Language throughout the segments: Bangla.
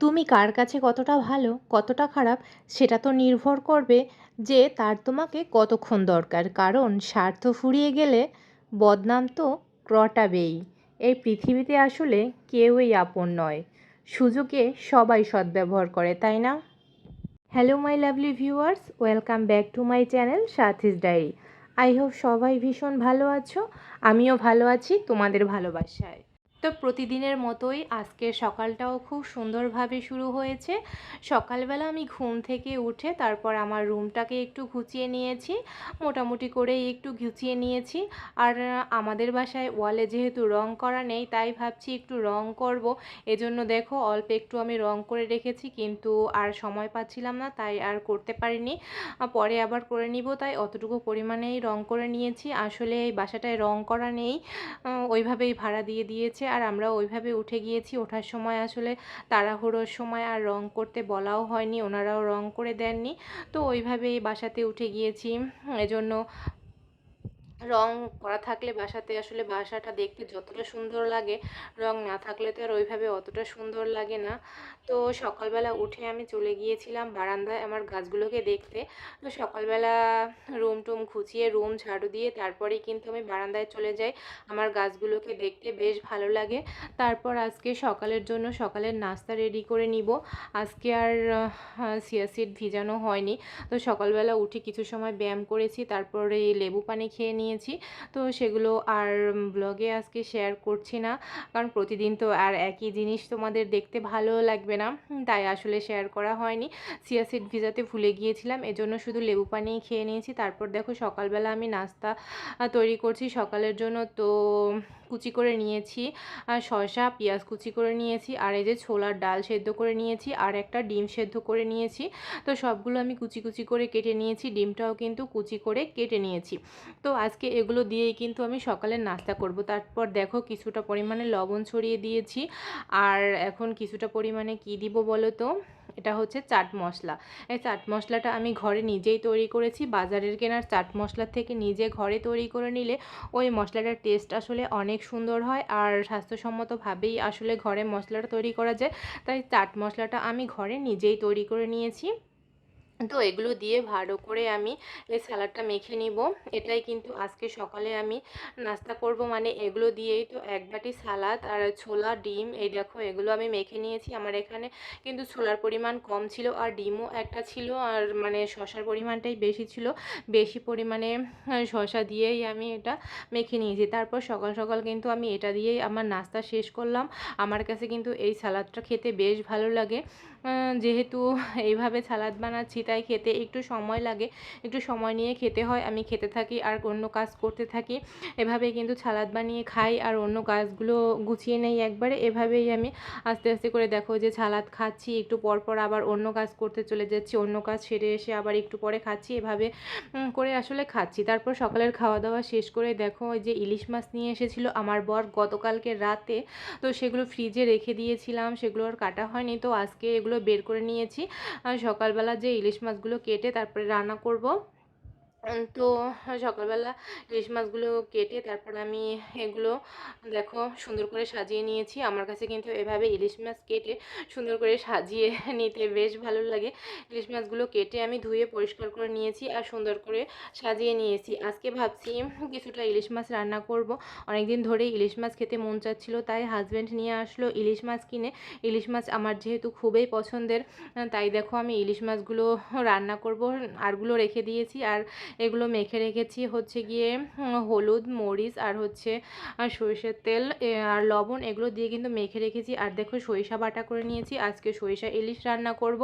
তুমি কার কাছে কতটা ভালো, কতটা খারাপ, সেটা তো নির্ভর করবে যে তার তোমাকে কতক্ষণ দরকার। কারণ স্বার্থ ফুরিয়ে গেলে বদনাম তো রটাবেই। এই পৃথিবীতে আসলে কেউই আপন নয়। সুযোগে সবাই সদ্ব্যবহার করে, তাই না? Hello, my lovely viewers, welcome back to my channel Sathi's diary. I hope সবাই ভীষণ ভালো আছো। আমিও ভালো আছি তোমাদের ভালোবাসায়। তো প্রতিদিনের মতোই আজকের সকালটাও খুব সুন্দরভাবে শুরু হয়েছে। সকালবেলা আমি ঘুম থেকে উঠে তারপর আমার রুমটাকে একটু গুছিয়ে নিয়েছি, মোটামুটি করে একটু গুছিয়ে নিয়েছি। আর আমাদের বাসায় ওয়ালে যেহেতু রং করা নেই, তাই ভাবছি একটু রং করব। এজন্য দেখো অল্প একটু আমি রং করে রেখেছি, কিন্তু আর সময় পাচ্ছিলাম না, তাই আর করতে পারিনি। পরে আবার করে নিব, তাই অতটুকু পরিমাণেই রং করে নিয়েছি। আসলে এই বাসাটায় রং করা নেই ওইভাবেই ভাড়া দিয়ে দিয়েছে। আর আমরা ওইভাবে উঠে গিয়েছি। ওঠার সময় আসলে তাড়াহুড়োর সময় আর রং করতে বলাও হয়নি, ওনারাও রং করে দেননি। তো ওইভাবেই বাসাতে উঠে গিয়েছি। এজন্য রং করা থাকলে বাসাতে আসলে বাসাটা দেখতে যতটা সুন্দর লাগে, রং না থাকলে তো আর ওইভাবে অতটা সুন্দর লাগে না। তো সকালবেলা উঠে আমি চলে গিয়েছিলাম বারান্দায় আমার গাছগুলোকে দেখতে। তো সকালবেলা রুম টুম খুঁচিয়ে রুম ঝাড়ু দিয়ে তারপরেই কিন্তু আমি বারান্দায় চলে যাই আমার গাছগুলোকে দেখতে। বেশ ভালো লাগে। তারপর আজকে সকালের জন্য সকালের নাস্তা রেডি করে নিব। আজকে আর সিয়াসিড ভিজানো হয়নি। তো সকালবেলা উঠে কিছু সময় ব্যায়াম করেছি, তারপরে লেবু পানি খেয়ে নিয়েছি। তো সেগুলো আর ব্লগে আজকে শেয়ার করছি না, কারণ প্রতিদিন তো আর একই জিনিস তোমাদের দেখতে ভালো লাগবে না। তাই আসলে শেয়ার করা হয়নি। সিয়াসিড ভিজাতে ভুলে গিয়েছিলাম, এজন্য শুধু লেবু পানি খেয়ে নিয়েছি। তারপর দেখো সকালবেলা আমি নাস্তা তৈরি করছি সকালের জন্য। তো কুচি করে নিয়েছি শসা, পেঁয়াজ কুচি করে নিয়েছি, আর এই যে ছোলার ডাল সেদ্ধ করে নিয়েছি, আর একটা ডিম সেদ্ধ করে নিয়েছি। তো সবগুলো আমি কুচি কুচি করে কেটে নিয়েছি, ডিমটাও কিন্তু কুচি করে কেটে নিয়েছি। তো আজকে এগুলো দিয়েই কিন্তু আমি সকালের নাস্তা করব। তারপর দেখো কিছুটা পরিমাণে লবণ ছড়িয়ে দিয়েছি, আর এখন কিছুটা পরিমাণে কি দিব বলো তো? এটা হচ্ছে চাট মশলা। এই চাট মশলাটা আমি ঘরে নিজেই তৈরি করেছি। বাজারের কেনার চাট মশলা থেকে নিজে ঘরে তৈরি করে নিলে ওই মশলাটার টেস্ট আসলে অনেক সুন্দর হয় আর স্বাস্থ্যসম্মতভাবেই আসলে ঘরে মশলাটা তৈরি করা যায়। তাই চাট মশলাটা আমি ঘরে নিজেই তৈরি করে নিয়েছি। তো এগুলো দিয়ে ভালো করে আমি এই স্যালাডটা মেখে নিব। এটাই কিন্তু আজকে সকালে আমি নাস্তা করব। মানে এগুলো দিয়েই তো এক বাটি সালাদ আর ছোলা, ডিম, এই দেখো এগুলো আমি মেখে নিয়েছি। আমার এখানে কিন্তু ছোলার পরিমাণ কম ছিল আর ডিমও একটা ছিল আর মানে শশার পরিমাণটাই বেশি ছিল। বেশি পরিমাণে শশা দিয়েই আমি এটা মেখে নিয়েছি। তারপর সকাল সকাল কিন্তু আমি এটা দিয়েই আমার নাস্তা শেষ করলাম। আমার কাছে কিন্তু এই সালাদটা খেতে বেশ ভালো লাগে। যেহেতু এইভাবে সালাদ বানাচ্ছি, তাই খেতে একটু সময় লাগে। একটু সময় নিয়ে খেতে হয়, আমি খেতে থাকি আর অন্য কাজ করতে থাকি। এভাবেই কিন্তু সালাদ বানিয়ে খাই আর অন্য কাজগুলো গুছিয়ে নেই একবারে। এভাবেই আমি আস্তে আস্তে করে দেখো যে সালাদ খাচ্ছি, একটু পর পর আবার অন্য কাজ করতে চলে যাচ্ছি, অন্য কাজ সেরে এসে আবার একটু পরে খাচ্ছি। এভাবে করে আসলে খাচ্ছি। তারপর সকালের খাওয়া দাওয়া শেষ করে দেখো যে ইলিশ মাছ নিয়ে এসেছিল আমার বর গতকালকে রাতে। তো সেগুলো ফ্রিজে রেখে দিয়েছিলাম, সেগুলো আর কাটা হয়নি। তো আজকে এগুলো বের করে নিয়েছি। সকালবেলা যে ইলিশ মাছগুলো কেটে তারপরে রান্না করব। তো সকালবেলা ইলিশ মাছগুলো কেটে তারপর আমি এগুলো, দেখো, সুন্দর করে সাজিয়ে নিয়েছি। আমার কাছে কিন্তু এভাবে ইলিশ মাছ কেটে সুন্দর করে সাজিয়ে নিতে বেশ ভালো লাগে। ইলিশ মাছগুলো কেটে আমি ধুয়ে পরিষ্কার করে নিয়েছি আর সুন্দর করে সাজিয়ে নিয়েছি। আজকে ভাবছি কিছুটা ইলিশ মাছ রান্না করব। অনেক দিন ধরে ইলিশ মাছ খেতে মন চাচ্ছিল, তাই হাজব্যান্ড নিয়ে আসলো ইলিশ মাছ কিনে। ইলিশ মাছ আমার যেহেতু খুবই পছন্দের, তাই দেখো আমি ইলিশ মাছগুলো রান্না করব, আরগুলো রেখে দিয়েছি। আর এগুলো মেখে রেখেছি হচ্ছে গিয়ে হলুদ, মরিচ আর হচ্ছে সরিষার তেল আর লবণ এগুলো দিয়ে কিন্তু মেখে রেখেছি। আর দেখো সরিষা বাটা করে নিয়েছি। আজকে সরিষা ইলিশ রান্না করব।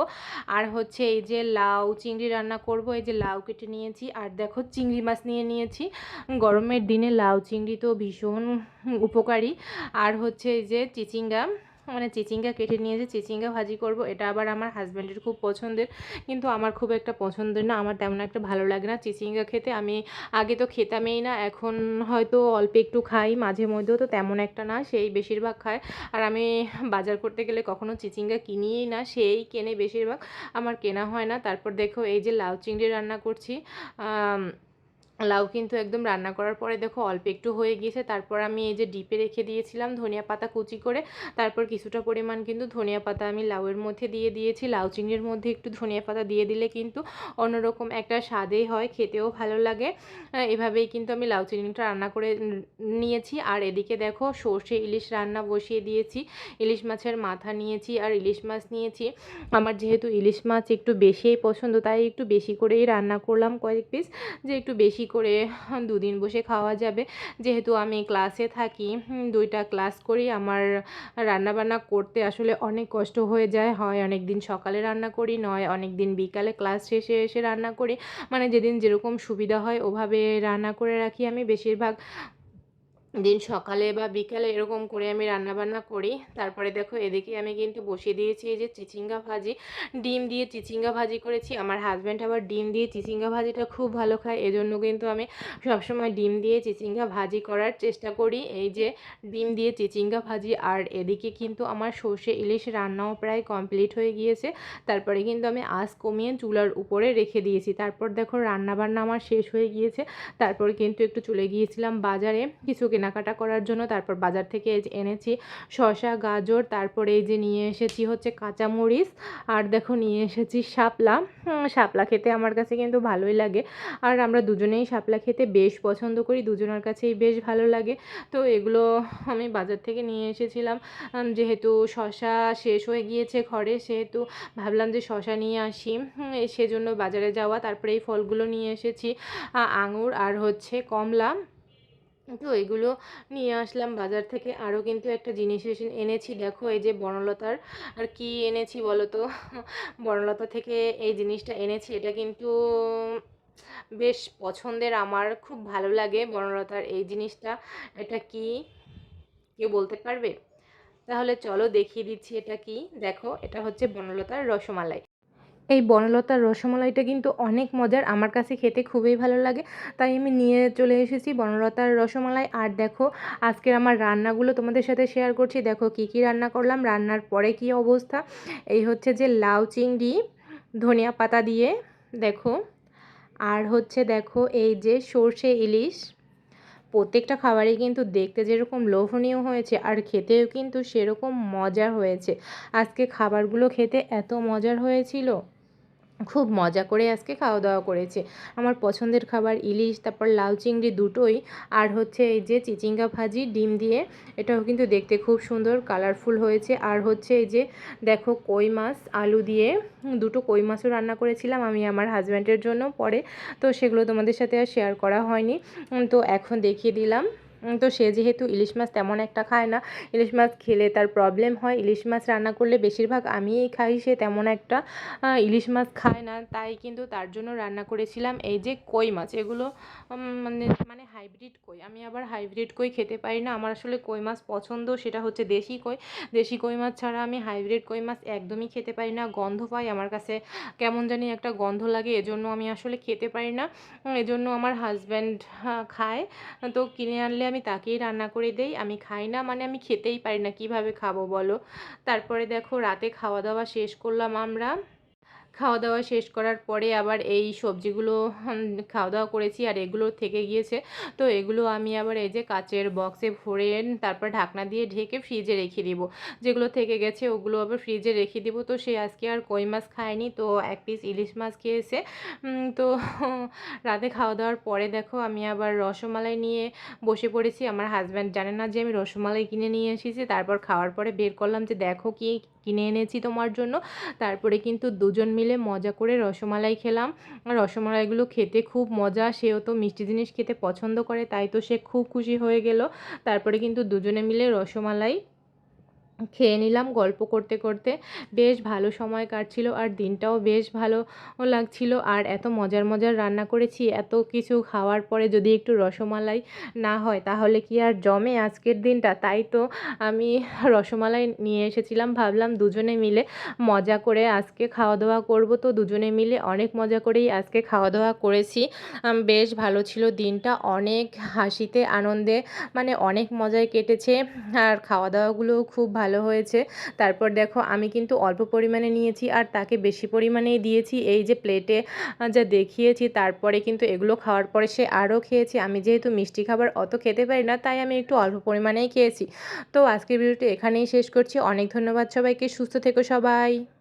আর হচ্ছে এই যে লাউ চিংড়ি রান্না করব। এই যে লাউ কেটে নিয়েছি। আর দেখো চিংড়ি মাছ নিয়ে নিয়েছি। গরমের দিনে লাউ চিংড়ি তো ভীষণ উপকারী। আর হচ্ছে এই যে চিচিঙ্গা মানে চিচিঙ্গা কেটে নিয়েছি চিচিঙ্গা ভাজি করব, এটা আবার আমার হাজব্যান্ডের খুব পছন্দের। কিন্তু আমার খুব একটা পছন্দের না, আমার তেমন একটা ভালো লাগে না চিচিঙ্গা খেতে। আমি আগে তো খেতামই না, এখন হয়তো অল্প একটু খাই, মাঝে মধ্যেও তো তেমন একটা না, সেই বেশিরভাগ খায়। আর আমি বাজার করতে গেলে কখনো চিচিঙ্গা কিনিই না, সেই কেনে বেশিরভাগ। আমার কেনা হয় না, তারপর দেখো এই যে লাউ চিংড়ি রান্না করছি লাউ কিন্তু একদম রান্না করার পরে দেখো অল্প একটু হয়ে গিয়েছে। তারপর আমি এই যে ডিপে রেখে দিয়েছিলাম ধনিয়া পাতা কুচি করে। তারপর কিছুটা পরিমাণ কিন্তু ধনিয়া পাতা আমি লাউয়ের মধ্যে দিয়ে দিয়েছি। লাউ চিংড়ির মধ্যে একটু ধনিয়া পাতা দিয়ে দিলে কিন্তু অন্যরকম একটা স্বাদেই হয়, খেতেও ভালো লাগে। এভাবেই কিন্তু আমি লাউ চিংড়িটা রান্না করে নিয়েছি। আর এদিকে দেখো সর্ষে ইলিশ রান্না বসিয়ে দিয়েছি। ইলিশ মাছের মাথা নিয়েছি আর ইলিশ মাছ নিয়েছি। আমার যেহেতু ইলিশ মাছ একটু বেশিই পছন্দ, তাই একটু বেশি করেই রান্না করলাম কয়েক পিস যে একটু বেশি করে দুদিন বসে খাওয়া যাবে। যেহেতু আমি ক্লাসে থাকি দুইটা ক্লাস করি আমার রান্নাবান্না করতে আসলে অনেক কষ্ট হয়ে যায়। হয় অনেক দিন সকালে রান্না করি, নয় অনেক দিন বিকালে ক্লাস শেষে এসে রান্না করি। মানে যেদিন যেরকম সুবিধা হয় ওভাবে রান্না করে রাখি আমি বেশিরভাগ দিন সকালে বা বিকালে এরকম করে আমি রান্নাবান্না করি। তারপরে দেখো এদিকে আমি কিন্তু বসিয়ে দিয়েছি এই যে চিচিঙ্গা ভাজি। ডিম দিয়ে চিচিঙ্গা ভাজি করেছি। আমার হাজব্যান্ড আবার ডিম দিয়ে চিচিঙ্গা ভাজিটা খুব ভালো খায়। এজন্য কিন্তু আমি সবসময় ডিম দিয়ে চিচিঙ্গা ভাজি করার চেষ্টা করি। এই যে ডিম দিয়ে চিচিঙ্গা ভাজি আর এদিকে কিন্তু আমার সর্ষে ইলিশ রান্নাও প্রায় কমপ্লিট হয়ে গিয়েছে। তারপরে কিন্তু আমি আঁচ কমিয়ে চুলার উপরে রেখে দিয়েছি। তারপর দেখো রান্নাবান্না আমার শেষ হয়ে গিয়েছে। তারপর কিন্তু একটু চলে গিয়েছিলাম বাজারে। কিছু কেনাকাটা করার জন্য তারপর বাজার থেকে এনেছি শশা গাজর, তারপরে এই যে নিয়ে এসেছি হচ্ছে কাঁচামরিচ আর দেখো নিয়ে এসেছি শাপলা। শাপলা খেতে আমার কাছে কিন্তু ভালোই লাগে। আর আমরা দুজনেই শাপলা খেতে বেশ পছন্দ করি, দুজনের কাছেই বেশ ভালো লাগে। তো এগুলো আমি বাজার থেকে নিয়ে এসেছিলাম। যেহেতু শশা শেষ হয়ে গিয়েছে ঘরে, সেহেতু ভাবলাম যে শশা নিয়ে আসি। সেজন্য বাজারে যাওয়া, তারপরে এই ফলগুলো নিয়ে এসেছি। আঙুর আর হচ্ছে কমলা। তো এগুলো নিয়ে আসলাম বাজার থেকে। আরও কিন্তু একটা জিনিস এনেছি। দেখো এই যে বনলতার আর কি এনেছি বলো তো বনলতা থেকে এই জিনিসটা এনেছি। এটা কিন্তু বেশ পছন্দের, আমার খুব ভালো লাগে বনলতার এই জিনিসটা। এটা কি? কেউ বলতে পারবে? তাহলে চলো দেখিয়ে দিচ্ছি এটা কি। দেখো, এটা হচ্ছে বনলতার রসমালাই। এই বনলতার রসমালাইটা কিন্তু অনেক মজার। আমার কাছে খেতে খুবই ভালো লাগে। তাই আমি নিয়ে চলে এসেছি বনলতার রসমালাই। আর দেখো, আজকের আমার রান্নাগুলো তোমাদের সাথে শেয়ার করছি। দেখো, কি কি রান্না করলাম? রান্নার পরে কি অবস্থা? এই হচ্ছে যে লাউ চিংড়ি, ধনিয়া পাতা দিয়ে, দেখো। আর হচ্ছে দেখো, এই যে সর্ষে ইলিশ। প্রত্যেকটা খাবারই কিন্তু দেখতে যেরকম লোভনীয় হয়েছে, আর খেতেও কিন্তু সেরকম মজার হয়েছে। আজকে খাবারগুলো খেতে এত মজার হয়েছিল। খুব মজা করে আজকে খাওয়া দাওয়া করেছে। আমার পছন্দের খাবার ইলিশ, তারপর লাল চিংড়ি দুটোই, আর হচ্ছে এই যে চিচিঙ্গা ভাজি, ডিম দিয়ে। এটাও কিন্তু দেখতে খুব সুন্দর কালারফুল হয়েছে। আর হচ্ছে এই যে দেখো কই মাছ, আলু দিয়ে দুটো কই মাছও রান্না করেছিলাম আমি আমার হাজব্যান্ডের জন্য পরে। তো সেগুলো তোমাদের সাথে আর শেয়ার করা হয়নি। তো এখন দেখিয়ে দিলাম। তো সে যেহেতু ইলিশ মাছ তেমন একটা খায় না, ইলিশ মাছ খেলে তার প্রবলেম হয়। ইলিশ মাছ রান্না করলে বেশিরভাগ আমিই খাই, সে তেমন একটা ইলিশ মাছ খায় না। তাই কিন্তু তার জন্য রান্না করেছিলাম এই যে কই মাছ। এগুলো মানে মানে হাইব্রিড কই। আমি আবার হাইব্রিড কই খেতে পারি না। আমার আসলে কই মাছ পছন্দ, সেটা হচ্ছে দেশি কই। দেশি কই মাছ ছাড়া আমি হাইব্রিড কই মাছ একদমই খেতে পারি না। গন্ধ পাই, আমার কাছে কেমন জানি একটা গন্ধ লাগে, এজন্য আমি আসলে খেতে পারি না। এজন্য আমার হাজব্যান্ড খায়। তো কিনে আনলে আমি তাকেই রান্না করে দেই। আমি খাই না মানে আমি খেতেই পারি না। কীভাবে খাব বলো? তারপরে দেখো রাতে খাওয়া দাওয়া শেষ করলাম আমরা। খাওয়া দাওয়া শেষ করার পরে আবার এই সবজিগুলো খাওয়া দাওয়া করেছি আর এগুলো থেকে গিয়েছে। তো এগুলো আমি আবার এই যে কাচের বক্সে ভরে তারপর ঢাকনা দিয়ে ঢেকে ফ্রিজে রেখে দিব। যেগুলো থেকে গেছে ওগুলো আবার ফ্রিজে রেখে দিব। তো সে আজকে আর কই মাছ খায়নি, তো এক পিস ইলিশ মাছ খেয়েছে। তো রাতে খাওয়া দাওয়ার পরে দেখো আমি আবার রসমালাই নিয়ে বসে পড়েছি। আমার হাজব্যান্ড জানে না যে আমি রসমালাই কিনে নিয়ে এসেছি। তারপর খাওয়ার পরে বের করলাম যে দেখো কি কিনে এনেছি তোমার জন্য। তারপরে কিন্তু দুজন মিলে মজা করে রসমালাই খেলাম। রসমালাইগুলো খেতে খুব মজা, সেও তো মিষ্টি জিনিস খেতে পছন্দ করে, তাই তো সে খুব খুশি হয়ে গেল। তারপরে কিন্তু দুজনে মিলে রসমালাই খেয়ে নিলাম গল্প করতে করতে। বেশ ভালো সময় কাটছিল আর দিনটাও বেশ ভালো লাগছিল। আর এত মজার মজার রান্না করেছি, এত কিছু খাওয়ার পরে যদি একটু রসমালাই না হয় তাহলে কি আর জমে আজকের দিনটা? তাই তো আমি রসমালাই নিয়ে এসেছিলাম, ভাবলাম দুজনে মিলে মজা করে আজকে খাওয়া দাওয়া করব। তো দুজনে মিলে অনেক মজা করেই আজকে খাওয়া দাওয়া করেছি বেশ ভালো ছিল দিনটা, অনেক হাসিতে, আনন্দে মানে অনেক মজায় কেটেছে। আর খাওয়া দাওয়াগুলোও খুব ভালো ভালো হয়েছে। তারপর দেখো, আমি কিন্তু অল্প পরিমাণে নিয়েছি আর তাকে বেশি পরিমাণেই দিয়েছি। এই যে প্লেটে যা দেখিয়েছি, তারপরে কিন্তু এগুলো খাওয়ার পরে সে আরও খেয়েছি। আমি যেহেতু মিষ্টি খাবার অত খেতে পারি না, তাই আমি একটু অল্প পরিমাণেই খেয়েছি। তো আজকের ভিডিওটি এখানেই শেষ করছি। অনেক ধন্যবাদ সবাইকে। সুস্থ থেকো সবাই।